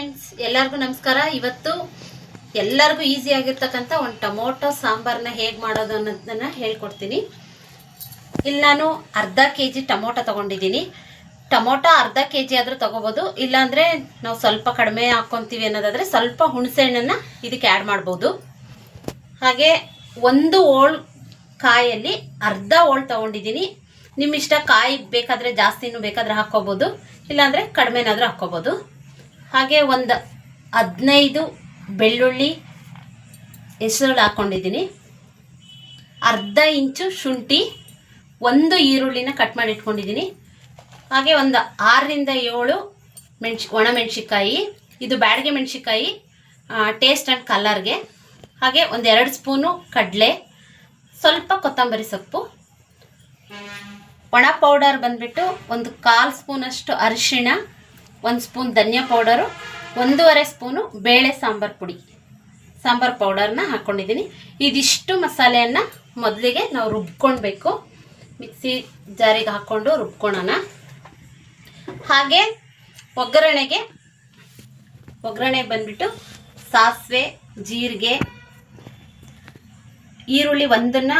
Friends, ಎಲ್ಲರಿಗೂ ನಮಸ್ಕಾರ. ಇವತ್ತು ಎಲ್ಲರಿಗೂ ಈಸಿ ಆಗಿರ್ತಕ್ಕಂಥ ಒಂದು ಟೊಮೊಟೊ ಸಾಂಬಾರನ್ನ ಹೇಗೆ ಮಾಡೋದು ಅನ್ನೋದನ್ನ ಹೇಳ್ಕೊಡ್ತೀನಿ. ಇಲ್ಲಿ ನಾನು ಅರ್ಧ ಕೆ ಜಿ ಟೊಮೊಟೊ ತೊಗೊಂಡಿದ್ದೀನಿ. ಟೊಮೊಟೊ ಅರ್ಧ ಕೆ ಜಿ ಆದರೂ ತೊಗೋಬೋದು. ಇಲ್ಲಾಂದರೆ ನಾವು ಸ್ವಲ್ಪ ಕಡಿಮೆ ಹಾಕ್ಕೊತೀವಿ ಅನ್ನೋದಾದರೆ ಸ್ವಲ್ಪ ಹುಣಸೆ ಹಣ್ಣನ್ನು ಇದಕ್ಕೆ ಆ್ಯಡ್ ಮಾಡ್ಬೋದು. ಹಾಗೆ ಒಂದು ಓಳ್ ಕಾಯಲ್ಲಿ ಅರ್ಧ ಓಳ್ ತೊಗೊಂಡಿದ್ದೀನಿ. ನಿಮ್ಮ ಇಷ್ಟ ಕಾಯಿ ಬೇಕಾದರೆ ಜಾಸ್ತಿನೂ ಬೇಕಾದರೆ ಹಾಕ್ಕೋಬೋದು. ಇಲ್ಲಾಂದರೆ ಕಡಿಮೆನಾದರೂ ಹಾಕ್ಕೋಬೋದು. ಹಾಗೆ ಒಂದು ಹದಿನೈದು ಬೆಳ್ಳುಳ್ಳಿ ಹೆಸರು ಹಾಕ್ಕೊಂಡಿದ್ದೀನಿ ಅರ್ಧ ಇಂಚು ಶುಂಠಿ, ಒಂದು ಈರುಳ್ಳಿನ ಕಟ್ ಮಾಡಿ ಇಟ್ಕೊಂಡಿದ್ದೀನಿ. ಹಾಗೆ ಒಂದು ಆರರಿಂದ ಏಳು ಮೆಣ್ಸಿ ಒಣಮೆಣ್ಸಿಕಾಯಿ ಇದು ಬ್ಯಾಡಿಗೆ ಮೆಣಸಿಕಾಯಿ ಟೇಸ್ಟ್ ಆ್ಯಂಡ್ ಕಲರ್ಗೆ ಹಾಗೆ ಒಂದು ಎರಡು ಸ್ಪೂನು ಕಡಲೆ, ಸ್ವಲ್ಪ ಕೊತ್ತಂಬರಿ ಸೊಪ್ಪು. ಒಣ ಪೌಡರ್ ಬಂದ್ಬಿಟ್ಟು ಒಂದು ಕಾಲು ಸ್ಪೂನಷ್ಟು ಅರಿಶಿಣ ಒಂದು ಸ್ಪೂನ್ ಧನಿಯಾ ಪೌಡರು, ಒಂದೂವರೆ ಸ್ಪೂನು ಬೇಳೆ ಸಾಂಬಾರು ಪುಡಿ. ಸಾಂಬಾರು ಪೌಡರ್ನ ಹಾಕ್ಕೊಂಡಿದ್ದೀನಿ ಇದಿಷ್ಟು ಮಸಾಲೆಯನ್ನು ಮೊದಲಿಗೆ ನಾವು ರುಬ್ಕೊಳ್ಬೇಕು. ಮಿಕ್ಸಿ ಜಾರಿಗೆ ಹಾಕ್ಕೊಂಡು ರುಬ್ಕೊಳ್ಳೋಣ ಹಾಗೆ ಒಗ್ಗರಣೆಗೆ, ಒಗ್ಗರಣೆ ಬಂದ್ಬಿಟ್ಟು ಸಾಸಿವೆ, ಜೀರಿಗೆ, ಈರುಳ್ಳಿ ಒಂದನ್ನು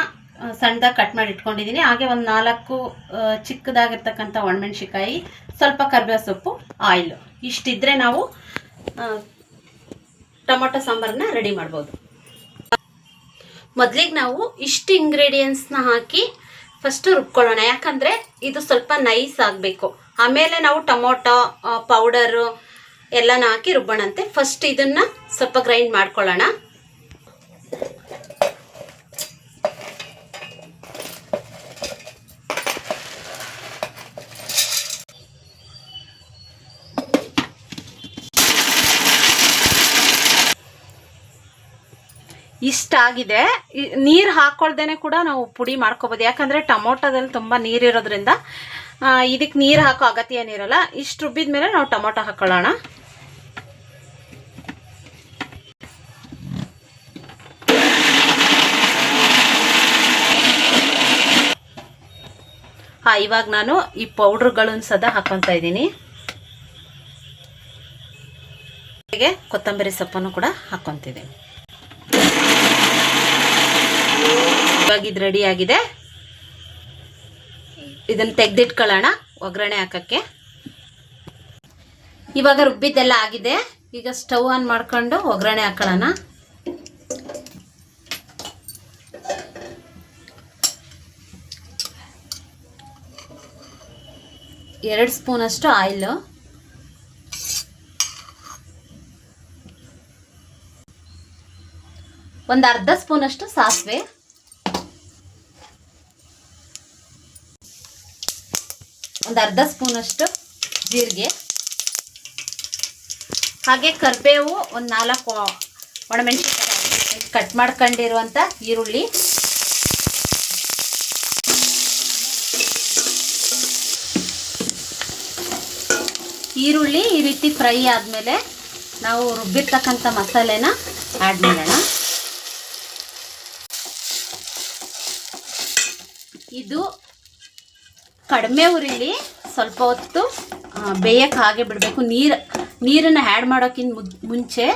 ಸಣ್ಣದಾಗಿ ಕಟ್ ಮಾಡಿ ಇಟ್ಕೊಂಡಿದ್ದೀನಿ ಹಾಗೆ ಒಂದು ನಾಲ್ಕು ಚಿಕ್ಕದಾಗಿರ್ತಕ್ಕಂಥ ಒಣಮೆಣ್ಸಿಕಾಯಿ ಸ್ವಲ್ಪ ಕರ್ಬೇವು ಸೊಪ್ಪು, ಆಯಿಲು. ಇಷ್ಟಿದ್ರೆ ನಾವು ಟೊಮೊಟೊ ಸಾಂಬಾರನ್ನ ರೆಡಿ ಮಾಡ್ಬೋದು. ಮೊದಲಿಗೆ ನಾವು ಇಷ್ಟು ಇಂಗ್ರೀಡಿಯೆಂಟ್ಸ್ನ ಹಾಕಿ ಫಸ್ಟು ರುಬ್ಕೊಳ್ಳೋಣ. ಯಾಕಂದರೆ ಇದು ಸ್ವಲ್ಪ ನೈಸ್ ಆಗಬೇಕು. ಆಮೇಲೆ ನಾವು ಟೊಮೊಟೊ ಪೌಡರು ಎಲ್ಲನ ಹಾಕಿ ರುಬ್ಬೋಣಂತೆ. ಫಸ್ಟ್ ಇದನ್ನು ಸ್ವಲ್ಪ ಗ್ರೈಂಡ್ ಮಾಡ್ಕೊಳ್ಳೋಣ. ಇಷ್ಟಾಗಿದೆ ನೀರು ಹಾಕೊಳ್ದೇನೆ ಕೂಡ ನಾವು ಪುಡಿ ಮಾಡ್ಕೋಬೋದು. ಯಾಕಂದರೆ ಟೊಮೊಟೊದಲ್ಲಿ ತುಂಬ ನೀರಿರೋದ್ರಿಂದ ಇದಕ್ಕೆ ನೀರು ಹಾಕೋ ಅಗತ್ಯ ಏನಿರಲ್ಲ, ಇಷ್ಟು ರುಬ್ಬಿದ ಮೇಲೆ ನಾವು ಟೊಮೊಟೊ ಹಾಕೊಳ್ಳೋಣ. ಹಾಂ, ಇವಾಗ ನಾನು ಈ ಪೌಡ್ರ್ಗಳನ್ನು ಸದಾ ಹಾಕೊತಾ ಇದ್ದೀನಿ. ಕೊತ್ತಂಬರಿ ಸೊಪ್ಪನ್ನು ಕೂಡ ಹಾಕ್ಕೊತಿದ್ದೀನಿ ಇವಾಗ ಇದು ರೆಡಿ ಆಗಿದೆ. ಇದನ್ನು ತೆಗೆದಿಟ್ಕೊಳ್ಳೋಣ, ಒಗ್ಗರಣೆ ಹಾಕೋಕ್ಕೆ. ಇವಾಗ ರುಬ್ಬಿದ್ದೆಲ್ಲ ಆಗಿದೆ. ಈಗ ಸ್ಟವ್ ಆನ್ ಮಾಡ್ಕೊಂಡು ಒಗ್ಗರಣೆ ಹಾಕೊಳ್ಳೋಣ. ಎರಡು ಸ್ಪೂನಷ್ಟು ಆಯಿಲು. ಒಂದು ಅರ್ಧ ಸ್ಪೂನಷ್ಟು ಸಾಸಿವೆ. ಒಂದು ಅರ್ಧ ಸ್ಪೂನಷ್ಟು ಜೀರಿಗೆ. ಹಾಗೆ ಕರಿಬೇವು ಒಂದು ನಾಲ್ಕು ಒಣಮೆಣಸಿನಕಾಯಿ ಕಟ್ ಮಾಡ್ಕೊಂಡಿರುವಂಥ ಈರುಳ್ಳಿ. ಈರುಳ್ಳಿ ಈ ರೀತಿ ಫ್ರೈ ಆದಮೇಲೆ ನಾವು ರುಬ್ಬಿರ್ತಕ್ಕಂಥ ಮಸಾಲೆನ ಆ್ಯಡ್ ಮಾಡೋಣ. ಇದು ಕಡಿಮೆ ಉರಿಲಿ ಸ್ವಲ್ಪ ಹೊತ್ತು ಬೇಯಕ್ಕೆ ಹಾಗೆ ಬಿಡಬೇಕು. ನೀರು, ನೀರನ್ನು ಆ್ಯಡ್ ಮಾಡೋಕ್ಕಿಂತ ಮುಂಚೆ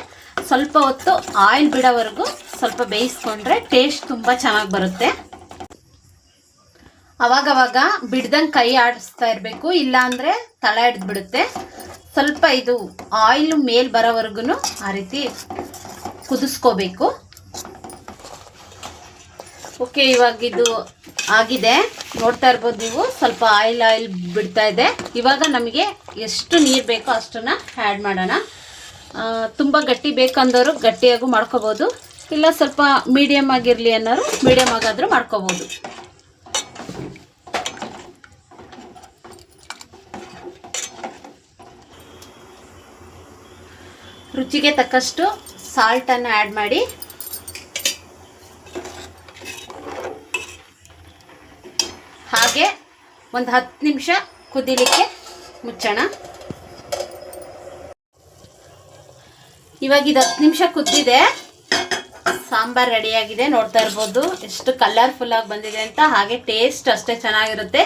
ಸ್ವಲ್ಪ ಹೊತ್ತು ಆಯಿಲ್ ಬಿಡೋವರೆಗೂ ಸ್ವಲ್ಪ ಬೇಯಿಸ್ಕೊಂಡ್ರೆ ಟೇಸ್ಟ್ ತುಂಬ ಚೆನ್ನಾಗಿ ಬರುತ್ತೆ. ಅವಾಗವಾಗ ಬಿಡ್ದಂಗೆ ಕೈ ಆಡಿಸ್ತಾ ಇರಬೇಕು. ಇಲ್ಲಾಂದರೆ ತಳ ಹಿಡ್ದು ಬಿಡುತ್ತೆ. ಸ್ವಲ್ಪ ಇದು ಆಯಿಲ್ ಮೇಲೆ ಬರೋವರೆಗೂ ಆ ರೀತಿ ಕುದಿಸ್ಕೋಬೇಕು. ಓಕೆ ಇವಾಗ ಇದು ಆಗಿದೆ. ನೋಡ್ತಾ ಇರ್ಬೋದು ನೀವು. ಸ್ವಲ್ಪ ಆಯಿಲ್ ಆಯಿಲ್ ಬಿಡ್ತಾ ಇದೆ. ಇವಾಗ ನಮಗೆ ಎಷ್ಟು ನೀರು ಬೇಕೋ ಅಷ್ಟನ್ನು ಆ್ಯಡ್ ಮಾಡೋಣ. ತುಂಬ ಗಟ್ಟಿ ಬೇಕಂದವರು ಗಟ್ಟಿಯಾಗೂ ಮಾಡ್ಕೋಬೋದು. ಇಲ್ಲ ಸ್ವಲ್ಪ ಮೀಡಿಯಮ್ ಆಗಿರಲಿ ಅನ್ನೋರು ಮೀಡಿಯಮ್ ಆಗಾದರೂ ಮಾಡ್ಕೋಬೋದು. ರುಚಿಗೆ ತಕ್ಕಷ್ಟು ಸಾಲ್ಟನ್ನು ಆ್ಯಡ್ ಮಾಡಿ ಹಾಗೆ ಒಂದು ಹತ್ತು ನಿಮಿಷ ಕುದಿಲಿಕ್ಕೆ ಮುಚ್ಚೋಣ. ಇವಾಗ ಇದು ಹತ್ತು ನಿಮಿಷ ಕುದ್ದಿದೆ. ಸಾಂಬಾರ್ ರೆಡಿಯಾಗಿದೆ, ನೋಡ್ತಾ ಇರ್ಬೋದು. ಎಷ್ಟು ಕಲರ್ಫುಲ್ ಆಗಿ ಬಂದಿದೆ ಅಂತ, ಹಾಗೆ ಟೇಸ್ಟ್ ಅಷ್ಟೇ ಚೆನ್ನಾಗಿರುತ್ತೆ.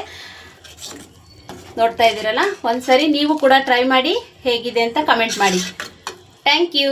ನೋಡ್ತಾ ಇದ್ದೀರಲ್ಲ? ಒಂದ್ಸರಿ ನೀವು ಕೂಡ ಟ್ರೈ ಮಾಡಿ ಹೇಗಿದೆ ಅಂತ ಕಮೆಂಟ್ ಮಾಡಿ. Thank you